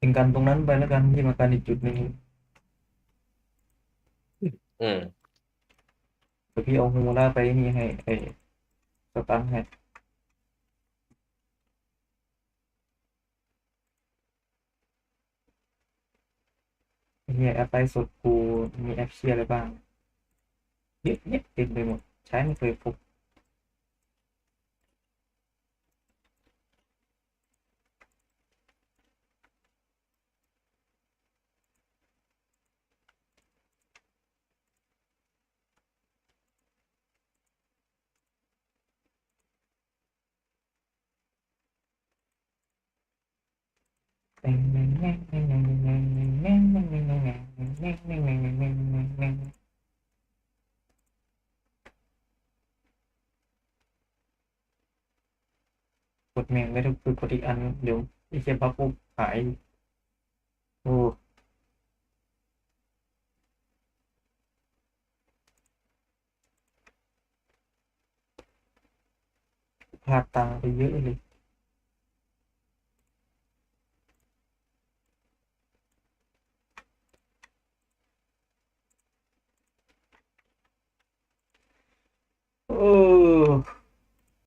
ถึงกันตรงนั้นไปแล้วกันที่มากันอีกจุดหนึ่งอืมเดี๋ยวพี่เอาฮูล่าไปนี่ให้ไอ้สตันให้เนี่ยแอปไลน์สดกูมีแอปเชียอะไรบ้าง biết nhất thì về một trái mới hồi phục Bang, bang, bang, bang. กดแมงไม่ต้องคือกดอีกอันเดี๋ยวไอเชียบัฟปุ๊บหายโอ้พลาดตาไปเยอะเลย